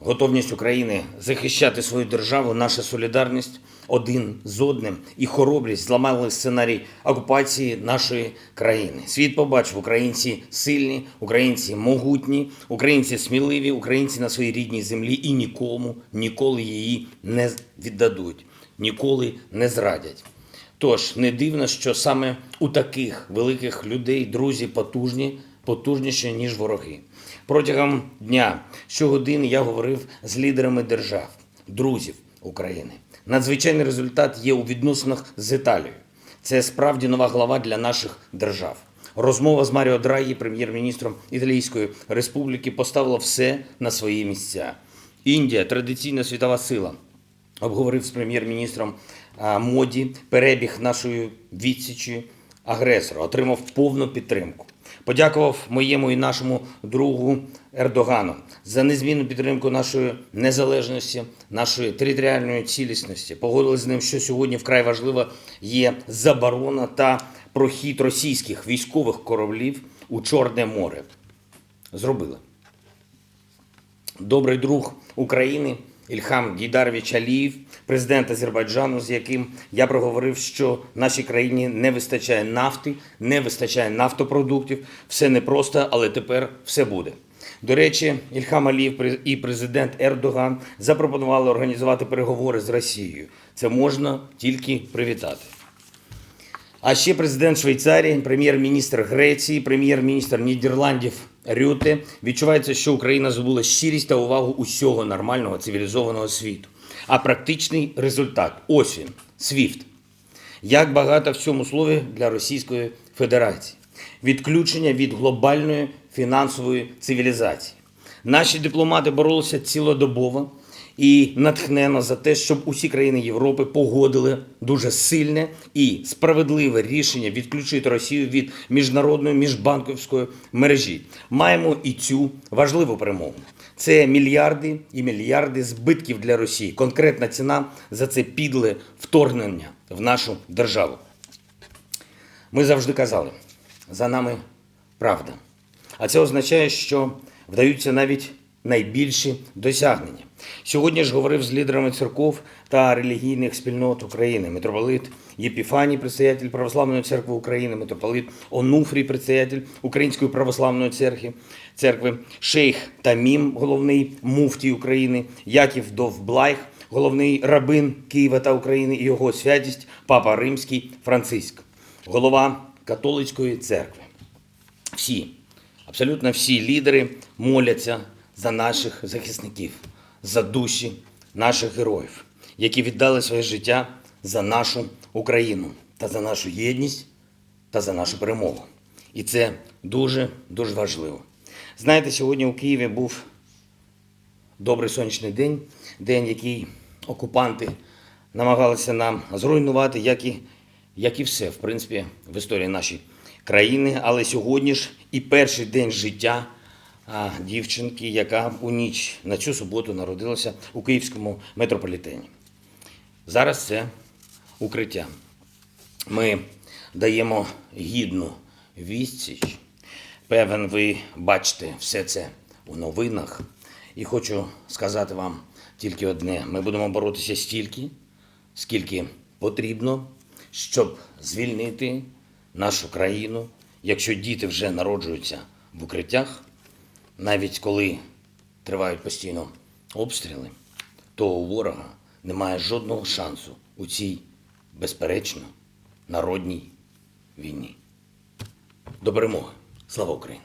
готовність України захищати свою державу, наша солідарність один з одним і хоробрість зламали сценарій окупації нашої країни. Світ побачив українці сильні, українці могутні, українці сміливі, українці на своїй рідній землі і нікому ніколи її не віддадуть, ніколи не зрадять. Тож не дивно, що саме у таких великих людей друзі потужні, потужніші, ніж вороги. Протягом дня щогодини я говорив з лідерами держав, друзів України. Надзвичайний результат є у відносинах з Італією. Це справді нова глава для наших держав. Розмова з Маріо Драгі, прем'єр-міністром Італійської республіки, поставила все на свої місця. Індія традиційна світова сила обговорив з прем'єр-міністром Моді перебіг нашої відсічі агресора, отримав повну підтримку. Подякував моєму і нашому другу Ердогану за незмінну підтримку нашої незалежності, нашої територіальної цілісності. Погодили з ним, що сьогодні вкрай важлива є заборона та прохід російських військових кораблів у Чорне море. Зробили добрий друг України Ільхам Гійдарович Аліїв, президент Азербайджану, з яким я проговорив, що нашій країні не вистачає нафти, не вистачає нафтопродуктів. Все непросто, але тепер все буде. До речі, Ільхам Аліїв і президент Ердоган запропонували організувати переговори з Росією. Це можна тільки привітати. А ще президент Швейцарії, прем'єр-міністр Греції, прем'єр-міністр Нідерландів Рюте. Відчувається, що Україна здобула щирість та увагу усього нормального цивілізованого світу. А практичний результат ось він СВІФТ. Як багато в цьому слові для Російської Федерації. Відключення від глобальної фінансової цивілізації. Наші дипломати боролися цілодобово і натхненно за те, щоб усі країни Європи погодили дуже сильне і справедливе рішення відключити Росію від міжнародної міжбанківської мережі. Маємо і цю важливу перемогу. Це мільярди і мільярди збитків для Росії. Конкретна ціна за це підле вторгнення в нашу державу. Ми завжди казали, за нами правда. А це означає, що вдаються навіть найбільші досягнення. Сьогодні ж говорив з лідерами церков та релігійних спільнот України. Митрополит Єпіфаній, предстоятель Православної церкви України, митрополит Онуфрій, предстоятель Української православної церкви, церкви, шейх Тамім, головний муфтій України, Яків Довблайх, головний рабин Києва та України і його святість Папа Римський Франциск, голова католицької церкви. Всі, абсолютно всі лідери моляться за наших захисників, за душі наших героїв, які віддали своє життя за нашу Україну та за нашу єдність та за нашу перемогу. І це дуже дуже важливо. Знаєте, сьогодні у Києві був добрий сонячний день, день, який окупанти намагалися нам зруйнувати, як і, як і все, в принципі, в історії нашої країни. Але сьогодні ж і перший день життя дівчинки, яка у ніч на цю суботу народилася у київському метрополітені. Зараз це укриття. Ми даємо гідну відсіч. Певен, ви бачите все це у новинах. І хочу сказати вам тільки одне: ми будемо боротися стільки, скільки потрібно, щоб звільнити нашу країну. Якщо діти вже народжуються в укриттях, навіть коли тривають постійно обстріли, то у ворога немає жодного шансу у цій безперечно народній війні. До перемоги! Слава Україні!